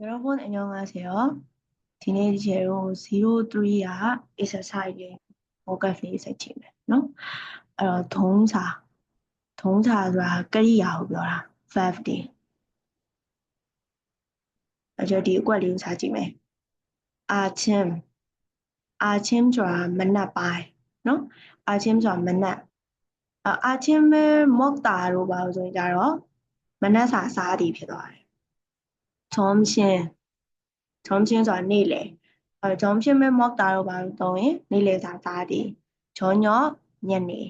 여러분 안녕하세요. 디네이저로 03야 exercise 뭐가 페이스치면နော်အဲ့တော့ဒုံးစာဒုံးစာဆိုတာကရိယာကိုပြောတာ 5D အဲ့တော့ဒီအကွက်လေးကိုစာကြည့်မယ်အာချင်းအာချင်းဆိုတာမနက်ပိုင်းနော်အာချင်းဆိုတာမနက်အာချင်းမဲမော့တာတို့ပါလို့ဆိုရင်ကြတော့မနက်စာစားသည်ဖြစ်သွားတယ် 점심 점심ဆိုတာနေ့လယ်အဲ 점심을 먹다로 바로 또인 နေ့လယ်စာစားသည် 저녁ညနေ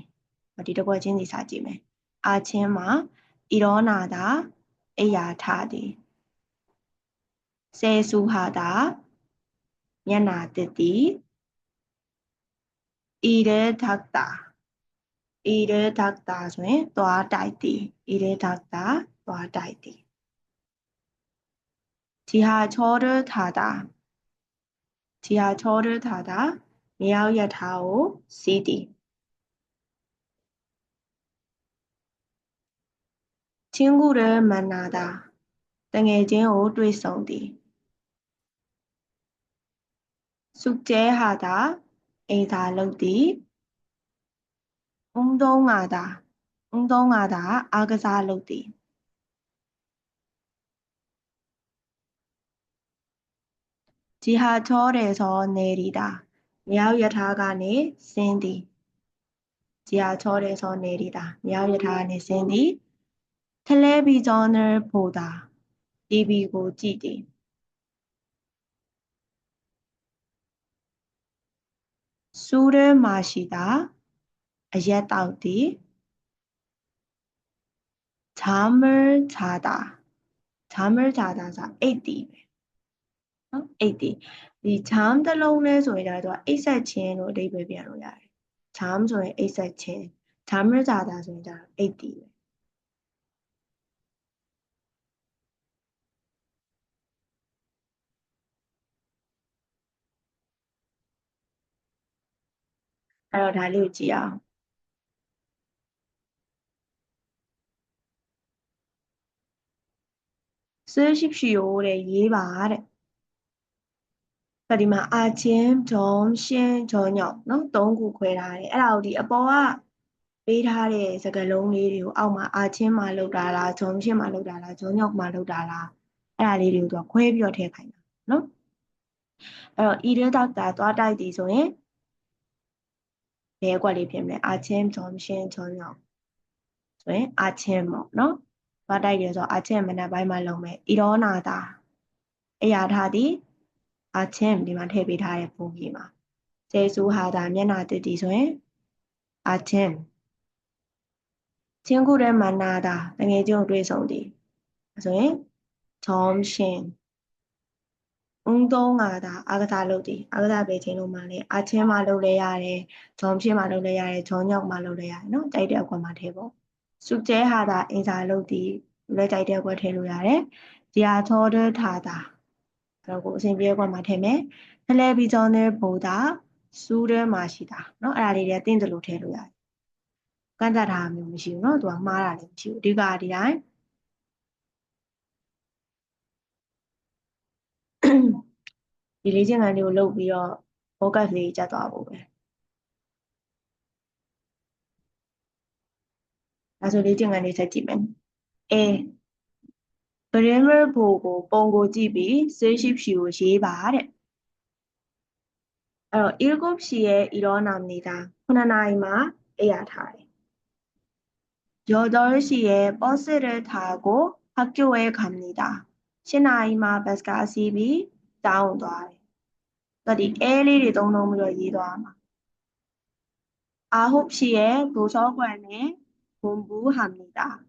ဒီတစ်ခွက်ချင်းစီစားကြည့်မယ်အာချင်းမှာ 일어나다 အိယာထသည်세수하다မျက်နာတစ်သည် 일을 닦다 일을 닦다 ဆိုရင်သွားတိုက်သည် 일을 닦다 သွားတိုက်သည် 지하철을 타다 지하철을 타다 미야오야타오 CD 친구를 만나다 땡에진오 뚜이성디 숙제하다 인사လုပ်디 운동하다 운동하다 아그사လုပ်디 지하철에서 내리다. 미야오야타가네 샌디. 지하철에서 내리다. 미야오야타가네 샌디. 텔레비전을 보다. TV고 찌디. 술을 마시다. 아예따우디. 잠을 자다. 잠을 자다. 자, 에이디. နော်အိတ်တီဒီ charm တစ်လုံးလဲဆိုရင်ဒါသူကအိတ်ဆက်ခြင်းလို့အဓိပ္ပာယ်ပြန်လို့ရတယ် charm ဆိုရင်အိတ်ဆက်ခြင်း charm ရကြတာဆိုရင်ဒါအိတ်တီပဲအဲ့တော့ဒါလေးကိုကြည့်အောင်ဆွေးရှိဖြီယိုတဲ့ရေးပါတဲ့ ဒီမှာအာချင်းဂျုံရှင်းဂျုံညောက်နော်သုံးခုခွဲထားတယ်အဲ့ဒါကိုဒီအပေါ်ကပေးထားတဲ့စကားလုံးလေးတွေကိုအောက်မှာအာချင်းမှာလောက်တာလားဂျုံရှင်းမှာလောက်တာလားဂျုံညောက်မှာလောက်တာလားအဲ့ဒါလေးတွေကိုသူကခွဲပြီးတော့ထည့်ခိုင်းတာနော်အဲ့တော့ဤတဲ့တောက်တာသွားတိုက်သည်ဆိုရင်ဘယ်ကွက်လေးဖြစ်မလဲအာချင်းဂျုံရှင်းဂျုံညောက်ဆိုရင်အာချင်းပေါ့နော်သွားတိုက်တယ်ဆိုတော့အာချင်းမနက်ပိုင်းမှာလုံးမယ်ဤရောနာတာအရာထားသည် အာချင်းဒီမှာထည့်ပေးထားတဲ့ပုံကြီးမှာကျေစုဟာတာမျက်နာတည်တည်ဆိုရင်အာချင်းချင်းကိုရဲမနာတာတငယ်ချင်းကိုတွေ့ဆုံသည်ဆိုရင် Tom Shin ဦးသုံးကဒါအာဂတာလုပ်တယ်အာဂတာပဲချင်းလို့မှလည်းအချင်းမှလုပ်လဲရတယ်ဂျုံဖြစ်မှလုပ်လဲရတယ်ဂျုံညောက်မှလုပ်လဲရတယ်နော်ကြိုက်တဲ့အကွက်မှာထဲပေါ့စုကျဲဟာဒါအင်စာလုပ်တယ်လဲကြိုက်တဲ့အကွက်ထဲလို့ရတယ်ဒီဟာသောဒထာတာ ဆိုတော့ကိုအစဉ်ပြေကွက်မှာထည့်မယ်ဖလဲပြီးကြောင်းတဲ့ဘုဒ္ဓစူးထဲမှာရှိတာเนาะအဲ့ဒါလေးတွေတင်းတယ်လို့ထည့်လို့ရတယ်ကန့်တတ်တာမျိုးမရှိဘူးเนาะသူကမှားတာလည်းမရှိဘူးအဓိကဒီတိုင်းဒီလေးချင်းကန်လေးကိုလုပ်ပြီးတော့ဘောကတ်လေးကြက်သွားဖို့ပဲဒါဆိုလေးချင်းကန်လေးဆက်ကြည့်မယ် A 그림을 보고 뻥고 집이 쓰십시오 시바래. 어, 7시에 일어납니다. 호나나이마 에야타이. 8시에 버스를 타고 학교에 갑니다. 시나이마 베스카시비 다운도아이. 这里A里里都弄不着一段嘛。 9시에 도서관에 공부합니다.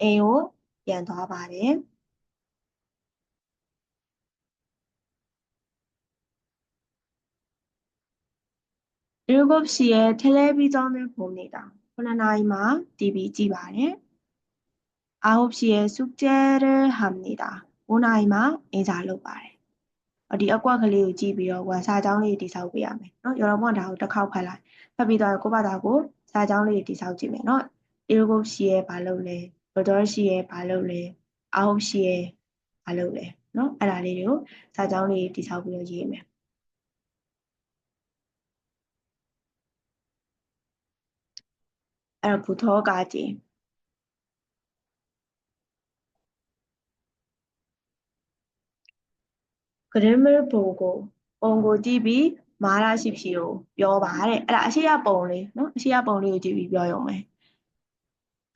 အိမ်ကိုပြန်သွားပါတယ်ဒီကုပ်စီရဲ့ထလဲပြီးကြောင်းနဲ့ပုံနေတာ9နာရီမှာ TV ကြည့်ပါတယ်9시에 숙제를 합니 다. 5나이 마 인사로 말 해. ဒီအကွက်ကလေးကိုကြည့်ပြီးတော့ဟိုစာကြောင်းလေးတိဆောက်ပေးရမယ်เนาะရောတော့မဒါကိုတစ်ခေါက်ဖတ်လိုက်ဖတ်ပြီးတော့ကိုယ့်ဘာသာကိုစာကြောင်းလေးတိဆောက်ကြည့်မယ်เนาะ Ergo ရှိရဲ့ဘာလို့လဲ တော်ရှိရဲဘာလုပ်လဲအောက်ရှိရဲဘာလုပ်လဲเนาะအဲ့ဒါလေးတွေကိုစာကြောင်းလေးတိဆောက်ပြီးတော့ရေးမယ်အဲ့တော့ဘုသောကာကြီးဂရမဘုံကိုပုံကိုကြည့်ပြီးမာရရှိဖြီကိုပြောပါတဲ့အဲ့ဒါအရှိရပုံလေးเนาะအရှိရပုံလေးကိုကြည့်ပြီးပြောရုံပဲ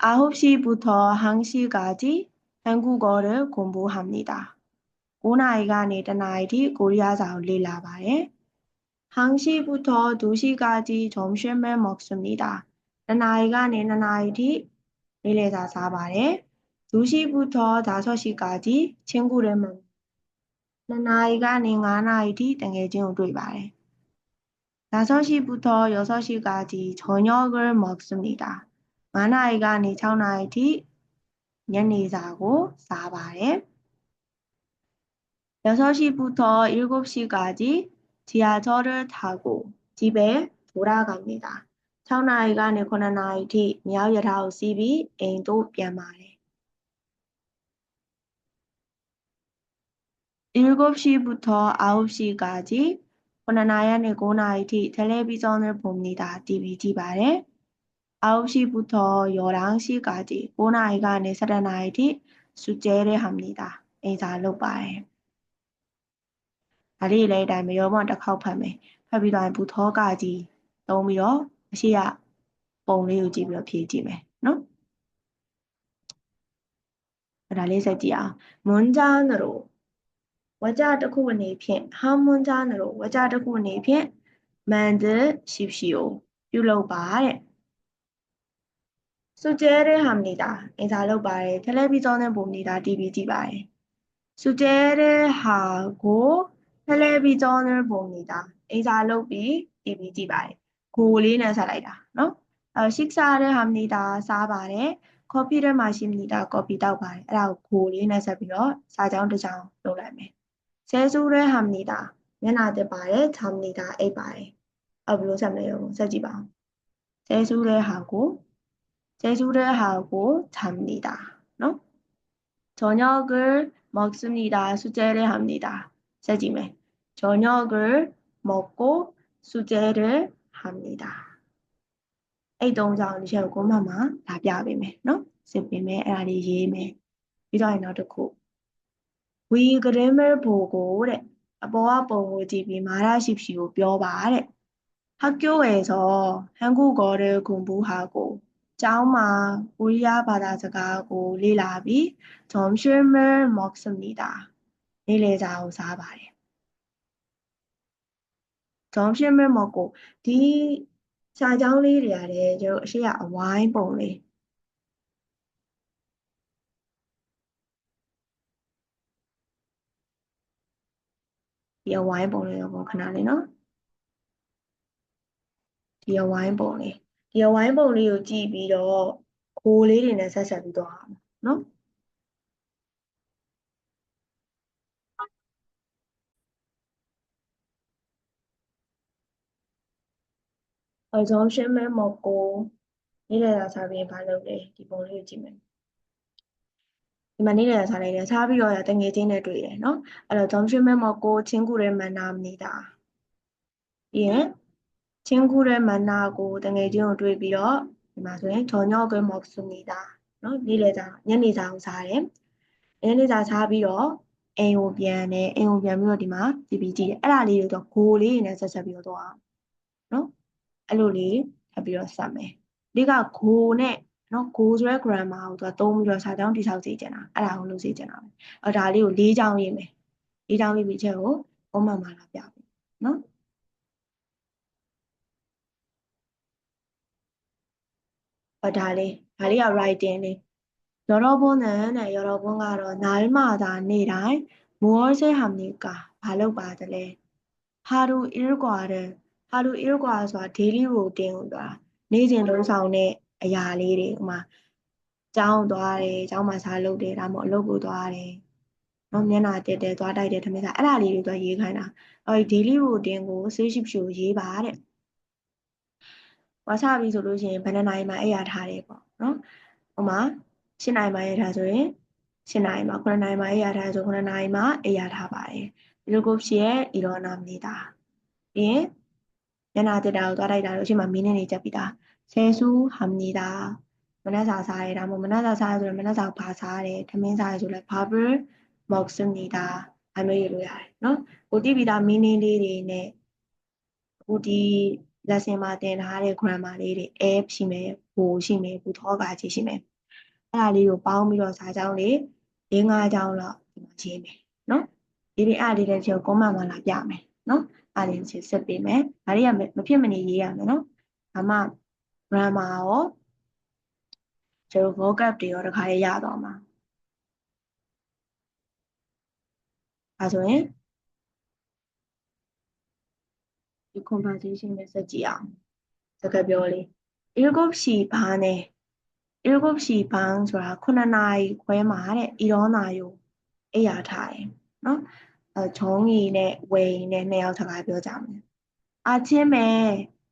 9시부터 1시까지 한국어를 공부합니다. 오나이간이 나이디 고리아자 올리라바에 1시부터 2시까지 점심을 먹습니다. 나이간이 나이디 일레자 사바에 2시부터 5시까지 친구를 만납니다. 나이간이 나이디 등해진을 돌바에 5시부터 6시까지 저녁을 먹습니다. 5နာရီကနေ6နာရီထိညနေစာကိုစားပါတယ်. 6시부터 7시까지 지하철을 타고 집에 돌아갑니다. 6နာရီကနေ9နာရီထိမြောက်ရထားကိုစီးပြီးအိမ်သို့ပြန်ပါတယ်. 7시부터 9시까지 9나이ကနေ9나이 티 텔레비전을 봅니다. TV ကြည့်ပါတယ် 9시부터 11시까지 9나이ကနေ12나이 티 숙제를 합니다. အိမ်စာလုပ်ပါတယ်ဒါလေးလည်းအတိုင်းမရောမတစ်ခေါက်ဖတ်မယ်ဖတ်ပြီးတော့ဘူထောကကြီးသုံးပြီးတော့အရှိရပုံလေးကိုကြည့်ပြီးတော့ဖြည့်ကြည့်မယ်နော်အဲ့ဒါလေးဆက်ကြည့်အောင်문장으로ဝကြတစ်ခုအနေဖြင့်ဟာမွန်ဂျာနလိုဝကြတစ်ခုအနေဖြင့်မန်ဒရှိရှိကိုပြုလုပ်ပါတဲ့ စွကျဲတဲ့ဟာမနေတာအင်စာလောက်ပါတယ်တလဲပြီးစောင်းတဲ့ပုံနေတာ TV ကြည့်ပါတယ်စွကျဲတဲ့ဟာကိုတလဲပြီးစောင်းတဲ့ပုံနေတာအင်စာလောက်ပြီး TV ကြည့်ပါတယ်ဂိုလေးနဲ့ဆက်လိုက်တာနော်အဲရှိကစားတဲ့ဟာမနေတာစားပါတယ်ကော်ပီထဲမှာရှိမနေတာကော်ပီတောက်ပါတယ်အဲ့ဒါကိုဂိုလေးနဲ့ဆက်ပြီးတော့စာကြောင်းတစ်ကြောင်းလုပ်လိုက်မယ်ဆဲဆူတဲ့ဟာမနေတာမျက်နှာတက်ပါတယ်ခြောက်နေတာအိပ်ပါတယ်အဲ့ဘယ်လိုဆက်မလဲရောဆက်ကြည့်ပါဦးဆဲဆူတဲ့ဟာကို 세수를하고잡니다နော်저녁을먹습니다 숙제를합니다ဆက်ကြည့်မယ်저녁을먹고숙제를합니다အဲ့တုံးကြောင့်ဒီချက်ကိုကိုမမှာလာပြပေးမယ်နော်စစ်ပေးမယ်အဲ့ဒါလေးရေးမယ်ပြီးတော့နောက်တစ်ခု we grammar 보고 တဲ့ အပေါ်က ပုံကိုကြည့်ပြီး말하십시오 ပြောပါတဲ့ 학교에서 한국어를 공부하고 ကျောင်းမှာကိုရီးယားဘာသာစကားကို လေ့လာပြီးဂျွန်ရှမမော့ဆမီတာနေ့လည်စာကိုစားပါတယ်ဂျွန်ရှမမော့ကိုဒီစာကြောင်းလေးတွေရတယ်ကျွန်တော်အရှိရအဝိုင်းပုံလေးဒီအဝိုင်းပုံလေးကိုခဏလေးနော်ဒီအဝိုင်းပုံလေး ဒီဝိုင်းပုံလေးကိုကြည့်ပြီးတော့ခိုးလေးတွေနဲ့ဆက်ဆက်ပြီးတော့ဟာနော်အဆုံးရှင်းမဲ့မကိုနေ့လည်စာစားပြီးဘာလုပ်လဲဒီပုံလေးကိုကြည့်မယ်ဒီမှာနေ့လည်စာစားလိုက်တယ်စားပြီးတော့တငယ်ချင်းနဲ့တွေ့တယ်နော်အဲ့တော့ junction memo ကိုချင်းကူရဲမန်နာမိတာပြီးရင် ချင်းကူတဲ့မနာကိုတငယ်ချင်းကိုတွေ့ပြီးတော့ဒီမှာဆိုရင်ဂျော်ညော့ကွဲမော့ဆူနေတာနော်နေ့လယ်စာညနေစာကိုစားတယ်ညနေစာစားပြီးတော့အိမ်ကိုပြန်တယ်အိမ်ကိုပြန်ပြီးတော့ဒီမှာ TV ကြည့်တယ်အဲ့ဒါလေးတွေတော့ဂိုလေးနဲ့ဆက်ဆက်ပြီးတော့သွားနော်အဲ့လိုလေးထပ်ပြီးတော့ဆက်မယ်ဒီကဂိုနဲ့နော်ဂိုဆိုရဲ grammar ကိုသူကသုံးပြီးတော့စာကြောင်းတိဆောက်ကြည့်ကျင်တာအဲ့ဒါကိုလုပ်စေကျင်တာပဲအဲ့ဒါလေးကို၄ချောင်းရေးမယ်၄ချောင်းရေးပြီးချက်ကိုပုံမှန်မှာလာပြပြီနော် ဟောဒါလေးဒါလေးက writing လေးရောရောဘုန်းနဲ့ရောရောဘုန်းကတော့နိုင်မသာနေတိုင်းမောစေဟာမီကာဘာလုပ်ပါသလဲဟာရူအီရကွာတဲ့ဟာရူအီရကွာဆိုတာ daily routine ကိုဆိုတာနေ့စဉ်လုံးဆောင်တဲ့အရာလေးတွေဥမာကျောင်းသွားတယ်ကျောင်းမှာစားလုပ်တယ်ဒါမှမဟုတ်အလုပ်ကိုသွားတယ်နော်မျက်နှာတက်တယ်သွားတိုက်တယ်ထမင်းစားအဲ့ဒါလေးတွေသူကရေးခိုင်းတာအဲ့ဒီ daily routine ကိုဆေးရှိဖြူရေးပါတဲ့ ဝါစားပြီဆိုလို့ရှိရင်ဘယ်နှစ်နာရီမှအိပ်ရထားတယ်ပေါ့နော်ဥမာ7နာရီမှအိပ်ရထားဆိုရင်7နာရီမှ9နာရီမှအိပ်ရထားဆို9နာရီမှအိပ်ရထားပါတယ်ဒီလိုကိုဖြစ်ရဲ့ဤတော့နာမနေတာပြီးရင်မျက်နှာတက်တာကိုသွားတိုက်တာလို့အချိန်မှာမင်းနေနေချက်ပြီးသားဆယ်စုဟမ်နေတာမနက်စာစားရတာမဟုတ်မနက်စာစားရဆိုရင်မနက်စာဘာစားရတယ်ထမင်းစားရဆိုလဲဘာဘယ်မော့စနေတာအမေရလို့ရတယ်နော်ကိုတိပြီးသား meaning လေးတွေနဲ့အခုဒီ lesson မှာသင်ထားတဲ့ grammar လေးတွေ f ရှိမယ်ဘိုရှိမယ်ဘူထောကကြီးရှိမယ်အဲ့ဒါလေးကိုပေါင်းပြီးတော့စာကြောင်းလေး၄၅ကြောင်းလောက်ဒီမှာရေးမယ်နော်ဒီဒီအဲ့လေးလည်းကျွန်တော် comment မှာလာပြမယ်နော်အဲ့လေးချင်းဆက်ပေးမယ်ဒါတွေကမဖြစ်မနေရေးရမယ်နော်ဒါမှ grammar ရောကျွန်တော် vocab တွေရောတခါလေးရတော့မှာအဲဆိုရင် ဒီ conversation နဲ့စကြည့်အောင်စကားပြောလေး irgop ရှိဘာနဲ့ irgop ရှိဘန်းဆိုတာ9နာရီခွဲမှာတဲ့ဤရောနာယိုအိယာထားတယ်နော်အဲဂျုံကြီးနဲ့ဝေနဲ့နှစ်ယောက်စကားပြောကြမယ်အာချင်းမဲ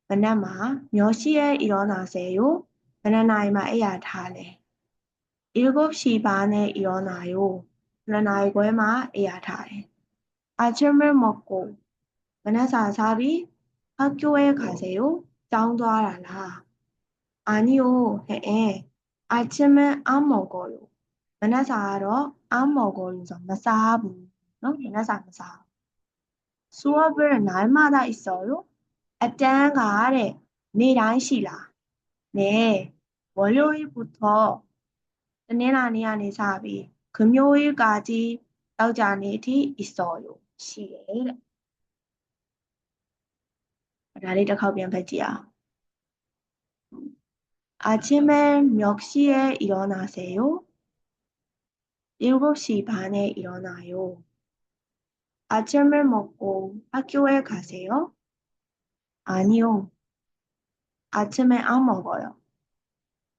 မနက်မှာမျောရှိရဲ့ဤရောနာဆယ်ယိုဘယ်နှစ်နာရီမှာအိယာထားလဲ irgop ရှိဘာနဲ့ဤရောနာယို9နာရီခွဲမှာအိယာထားတယ်အာချင်းမဲမကိုမနက်စာစားပြီး 학교에 음. 가세요? 장도알아라. 아니요, 해. 아침에 안 먹어요. 맨날 안 먹어요. 나사부. 맨나사 수업을 날마다 있어요? 아짠 가래. 내랑 시라. 네. 월요일부터 은혜란이 안에 사비 금요일까지 떡자네티 있어요. 시에. ဒါလေးတစ်ခေါက်ပြန်ဖတ်ကြည့်အောင်아침에 몇 시에 일어나세요? 7시 반에 일어나요. 아침을 먹고 학교에 가세요? 아니요. 아침에 안 먹어요.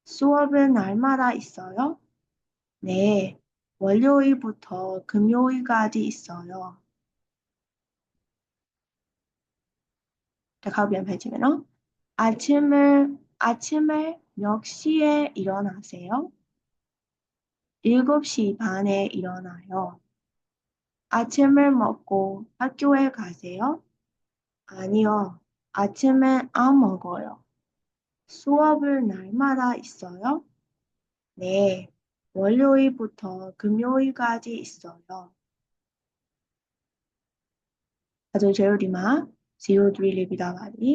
수업은 날마다 있어요? 네. 월요일부터 금요일까지 있어요. 가오비안 발치베랑 아침을 아침을 몇 시에 일어나세요? 7시 반에 일어나요. 아침을 먹고 학교에 가세요? 아니요. 아침엔 안 먹어요. 수업을 날마다 있어요? 네. 월요일부터 금요일까지 있어요. 아주 제우리마 03လေးပြီးသားပါပြီ